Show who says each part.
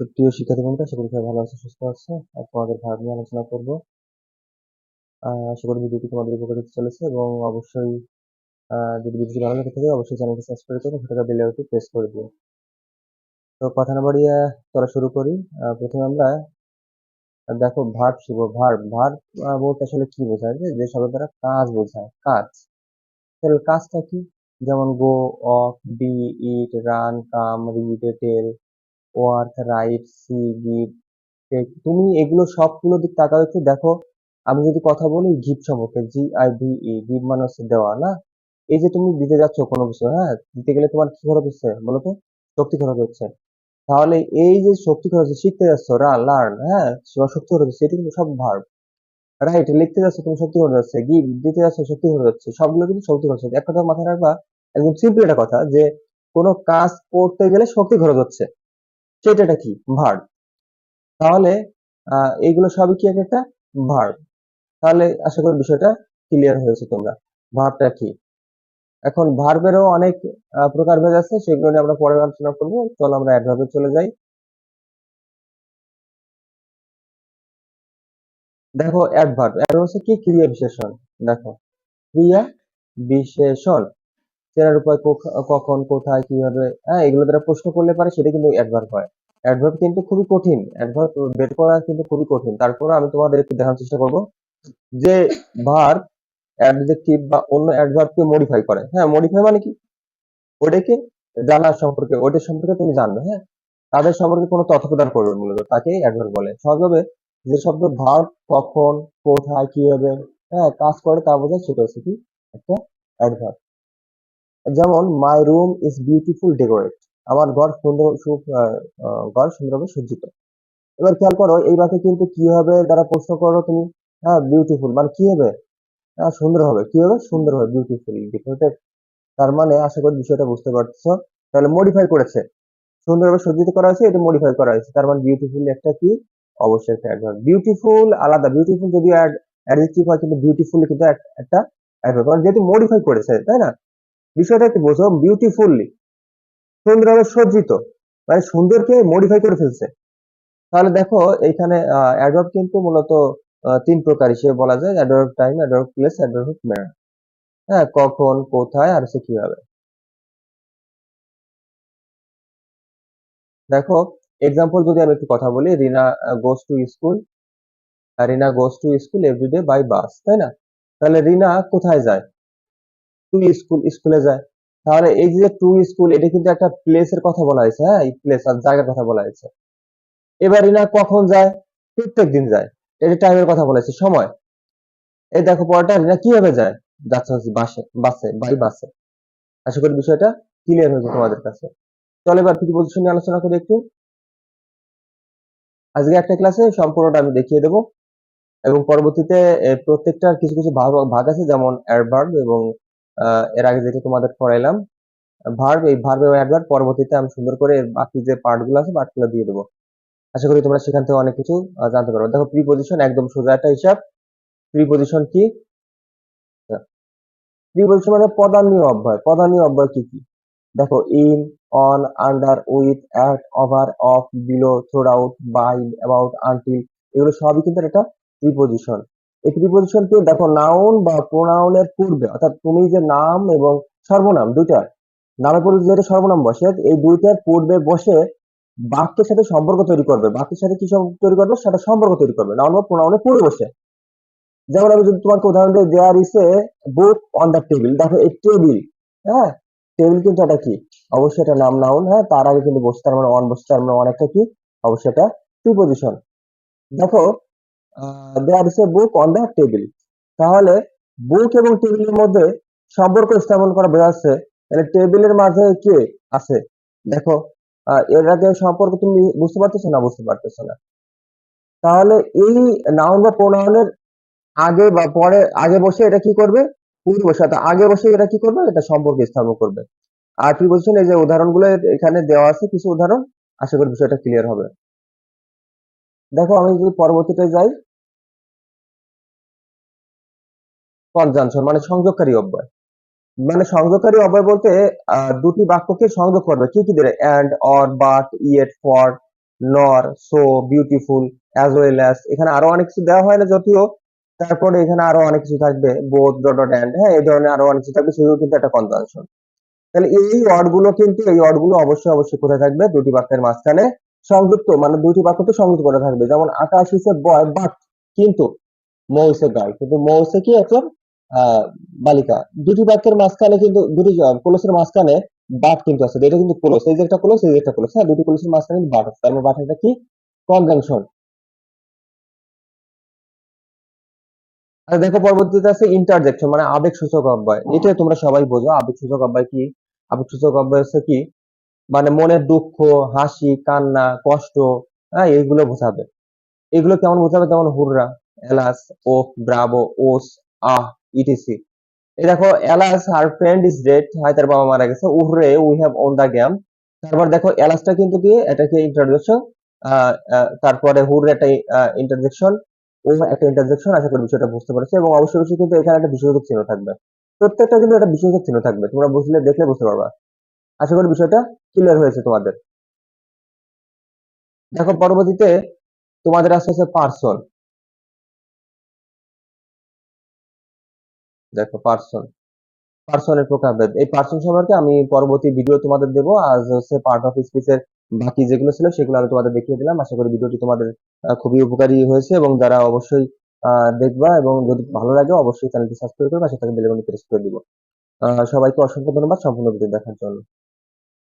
Speaker 1: প্রিয় শিক্ষার্থী বন্ধুরা, আশা করি সবাই ভালো আছে, সুস্থ আছে। আর তোমাদের ভাব নিয়ে আলোচনা করব। আশা করি ভিডিওটি তোমাদের উপকার হতে চলেছে এবং অবশ্যই যদি ভিডিওটি ভালো লেগে থাকে, অবশ্যই চ্যানেলটি সাবস্ক্রাইব করে ভিডিওটা বেল আইকনটি প্রেস করে দিও। তো কথা না বাড়িয়ে, চলা শুরু করি। প্রথমে আমরা দেখো ভার্ব শিখব ভার্ব ভার্ব বলতে আসলে কি বোঝায়? যে শব্দ দ্বারা কাজ বোঝায়, কাজ। তাহলে কাজটা কি? যেমন go of be eat run come read tell work write see give take তুমি এগুলো সবগুলো দিক তাকাও একটু দেখো, আমি যদি কথা বলি গিভ সম্পর্কে G I V E give মানে হচ্ছে দেওয়া, না? এই যে তুমি দিতে যাচ্ছ কোনো কিছু হ্যাঁ? দিতে গেলে তোমার কি খরচ হচ্ছে বলো তো? শক্তি খরচ হচ্ছে। তাহলে এই যে শক্তি খরচ শিখতে যাচ্ছ লার্ন হ্যাঁ? শক্তি খরচ হচ্ছে, এটা কিন্তু সব ভার্ব রাইট লিখতে যাচ্ছ তুমি শক্তি খরচ হচ্ছে। গিভ দিতে যাচ্ছ, শক্তি খরচ হচ্ছে। সবগুলো কিন্তু শক্তি খরচ হচ্ছে। এক কথা মাথায় রাখবা, একদম সিম্পল একটা কথা যে কোনো কাজ করতে গেলে শক্তি খরচ হচ্ছে। সেটা কি? ভার্ব তাহলে এইগুলো সবই কি একটা? ভার্ব তাহলে আশা করি বিষয়টা ক্লিয়ার হয়েছে তোমরা। ভার্বটা কি? এখন ভার্বেরও অনেক প্রকার ভেদ আছে, সেগুলো নিয়ে আমরা পরে আলোচনা করব। চলো আমরা অ্যাডভার্বে চলে যাই। দেখো অ্যাডভার্ব অ্যাডভার্ব হচ্ছে কি? ক্রিয়া বিশেষণ দেখো ক্রিয়া বিশেষণ চেনার উপায় কখন, কোথায়, কীভাবে হ্যাঁ এগুলো দ্বারা প্রশ্ন করলে পারে, সেটা কিন্তু অ্যাডভার্ব হয়। অ্যাডভার্ব কিন্তু খুবই কঠিন। অ্যাডভার্ব বের করা কিন্তু খুবই কঠিন। তারপরে আমি তোমাদের একটু দেখানোর চেষ্টা করব। যে ভার্ব অ্যাডজেক্টিভ বা অন্য অ্যাডভার্বকে মডিফাই করে। হ্যাঁ মডিফাই মানে কি? ওটাকে জানার সম্পর্কে ওটার সম্পর্কে তুমি জানবে হ্যাঁ? তাদের সম্পর্কে কোনো তথ্য প্রদান করবে মূলত, তাকে অ্যাডভার্ব বলে। সহজভাবে যে শব্দ ভার্ব কখন, কোথায়, কীভাবে হ্যাঁ কাজ করে তা বোঝায় সেটা হচ্ছে কি? একটা অ্যাডভার্ব যেমন my room is beautiful decorate আমার ঘর সুন্দর ঘর সুন্দরভাবে সজ্জিত। এবার খেয়াল করো, এই বাক্যে কিন্তু কি হবে দ্বারা প্রশ্ন করো তুমি? হ্যাঁ বিউটিফুল মানে কি হবে? হ্যাঁ সুন্দর হবে। কি হবে? সুন্দর হবে বিউটিফুল ডেকোরেটেড তার মানে আশা করি বিষয়টা বুঝতে পারছ। তাহলে মডিফাই করেছে। সুন্দরভাবে সজ্জিত করা হয়েছে, এটা মডিফাই করা হয়েছে। তার মানে বিউটিফুল একটা কি? অবশ্যই একটা অ্যাডভার্ব বিউটিফুল আলাদা বিউটিফুল যদি অ্যাডজেক্টিভ হয়, কিন্তু বিউটিফুল কিন্তু একটা অ্যাডভার্ব কারণ যেহেতু মডিফাই করেছে, তাই না? বিষয়টা একটু বোঝো? বিউটিফুললি সুন্দরভাবে সজ্জিত। মানে সুন্দরকে মডিফাই করে ফেলছে। তাহলে দেখো, এইখানে অ্যাডভার্ব কিন্তু মূলত তিন প্রকার হিসেবে বলা যায়। Adverb time adverb place adverb manner হ্যাঁ কখন, কোথায়, আর সে কীভাবে। দেখো এক্সাম্পল যদি আমি একটু কথা বলি, Rina goes to school Rina goes to school every day by bus তাই না? তাহলে রিনা কোথায় যায়? টু স্কুল স্কুলে যায়। তাহলে এই যে টু স্কুল এটা কিন্তু একটা প্লেসের কথা বলা হয়েছে হ্যাঁ? প্লেস আর জায়গার কথা বলা হয়েছে। এবার রিনা কখন যায়? প্রত্যেক দিন যায়। এটা টাইমের কথা বলেছে সময়? এই দেখো পরটা, রিনা কীভাবে যায়? যাচ্ছে বাসে বাসে বাই বাসে আশা করি বিষয়টা ক্লিয়ার হয়েছে তোমাদের কাছে। চলো এবার নিয়ে আলোচনা করি একটু। আজকে একটা ক্লাসে সম্পূর্ণটা আমি দেখিয়ে দেব। এবং পরবর্তীতে প্রত্যেকটার কিছু কিছু ভাগ ভাগ আছে, যেমন অ্যাডভার্ব এবং এর আগে যেটা তোমাদের পড়াইলাম ভার্ব এই ভার্ব এবং অ্যাডভার্ব পরবর্তীতে আমি সুন্দর করে বাকি যে পার্টগুলো আছে পার্টগুলো দিয়ে দেবো। আশা করি তোমরা সেখান থেকে অনেক কিছু জানতে পারো দেখো প্রিপোজিশন একদম সোজা একটা হিসাব। প্রিপোজিশন কি? প্রিপোজিশন মানে পদানীয় অব্যয়। পদানীয় অব্যয় কি কি? দেখো in on under with at over of below throughout by about until এগুলো সবই কিন্তু একটা প্রিপোজিশন এই প্রিপোজিশনটি দেখো নাউন বা প্রোনাউনের পূর্বে, অর্থাৎ তুমি যে নাম এবং সর্বনাম দুইটার, নামের পূর্বে যেটা সর্বনাম বসে, এই দুইটার পূর্বে বসে বাক্যের সাথে সম্পর্ক তৈরি করবে। বাক্যের সাথে কি সম্পর্ক তৈরি করবে? সেটা সম্পর্ক তৈরি করবে নাউন বা প্রোনাউনের পূর্বে বসে। যেমন আমি যদি তোমাকে উদাহরণ দিই there is a book on the table দেখো এই টেবিল হ্যাঁ? টেবিল কিন্তু এটা কি? অবশ্যই এটা নাম নাউন হ্যাঁ? তার আগে কিন্তু বসে, তার মানে অন বসে, তার মানে অনেকটা কি? অবশ্যই এটা প্রিপোজিশন দেখো there is a book on the table তাহলে বুক এবং টেবিলের মধ্যে সম্পর্ক স্থাপন করা বোঝাচ্ছে তাহলে টেবিলের মাঝে কে আছে? দেখো এর আগে সম্পর্ক তুমি বুঝতে পারতেছো না? বুঝতে পারতেছো না। তাহলে এই নাউন বা প্রোনাউনের আগে বা পরে, আগে বসে এটা কি করবে? পূর্বে বসে আগে বসে এটা কি করবে? এটা সম্পর্ক স্থাপন করবে। আর প্রিপোজিশন এই যে উদাহরণগুলো এখানে দেওয়া আছে, কিছু উদাহরণ, আশা করি বিষয়টা ক্লিয়ার হবে। দেখো, আমি যদি পরবর্তীতে যাই কনজাংশন মানে সংযোগকারী অব্যয়। মানে সংযোগকারী অব্যয় বলতে দুটি বাক্যকে সংযোগ করবে। কি কি দিলে and or but yet for nor so beautiful as well as এখানে আরও অনেক কিছু দেওয়া হয় না যদিও। তারপরে এখানে আরও অনেক কিছু থাকবে। বোথ ডট ডট অ্যান্ড হ্যাঁ এই ধরনের আরও অনেক কিছু থাকবে। সেগুলো কিন্তু একটা কনজাংশন তাহলে এই ওয়ার্ডগুলো কিন্তু, এই ওয়ার্ডগুলো অবশ্যই অবশ্যই কোথায় থাকবে? দুটি বাক্যের মাঝখানে সংযুক্ত মানে দুটি বাক্য তো সংযুক্ত করে থাকবে। যেমন আকাশ ইসে বয় বাট কিন্তু মৌ ইসে গার্ল কিন্তু মৌ ইসে কি একজন? বালিকা। দুটি বাক্যের মাঝখানে কিন্তু দুটি ক্লোসের মাঝখানে বাট কিন্তু আছে। এটা কিন্তু ক্লোজ এই যে একটা ক্লোজ এই যে একটা ক্লোজ হ্যাঁ দুটি ক্লোসের মাঝখানে কিন্তু বাট আছে। তার মানে বাট এটা কি? কনজাংশন আর দেখো, পরবর্তীতে আছে ইন্টারজেকশন মানে আবেগ সূচক অব্যয়। এটা তোমরা সবাই বোঝো। আবেগ সূচক অব্যয় কি? আবেগ সূচক অব্যয় হচ্ছে কি? মানে মনের দুঃখ, হাসি, কান্না, কষ্ট হ্যাঁ এইগুলো বোঝাবে। এগুলো কেমন বোঝাবে? যেমন হুররা এলাস ও ব্রাভো ওস, আহ ইটিসি এই দেখো alas her friend is dead হয় তার বাবা মারা গেছে hurrah we have won the game তারপর দেখো এলাসটা কিন্তু কি এটা কি ইন্টারজেকশন তারপরে হুর একটা ইন্টারজেকশন ও একটা ইন্টারজেকশন আশা করি বিষয়টা বুঝতে পারছ, এবং অবশ্যই অবশ্যই কিন্তু এখানে একটা বিশেষক চিহ্ন থাকবে। প্রত্যেকটা কিন্তু একটা বিশেষক চিহ্ন থাকবে, তোমরা বুঝলে, দেখলে বুঝতে পারবা। আশা করি বিষয়টা ক্লিয়ার হয়েছে তোমাদের। দেখো, পরবর্তীতে তোমাদের আসতে হচ্ছে পার্সন। দেখো পার্সন পার্সনের প্রকারভেদ এই পার্সন সম্পর্কে আমি পরবর্তী ভিডিও তোমাদের দেবো। আজ হচ্ছে পার্ট অফ স্পিচের বাকি যেগুলো ছিল, সেগুলো আমি তোমাদের দেখিয়ে দিলাম। আশা করি ভিডিওটি তোমাদের খুবই উপকারী হয়েছে এবং যারা অবশ্যই দেখবা এবং যদি ভালো লাগে অবশ্যই চ্যানেলটি সাবস্ক্রাইব করবে সাথে বেল আইকনটি প্রেস করে দিব। সবাইকে অসংখ্য ধন্যবাদ সম্পূর্ণ ভিডিও দেখার জন্য।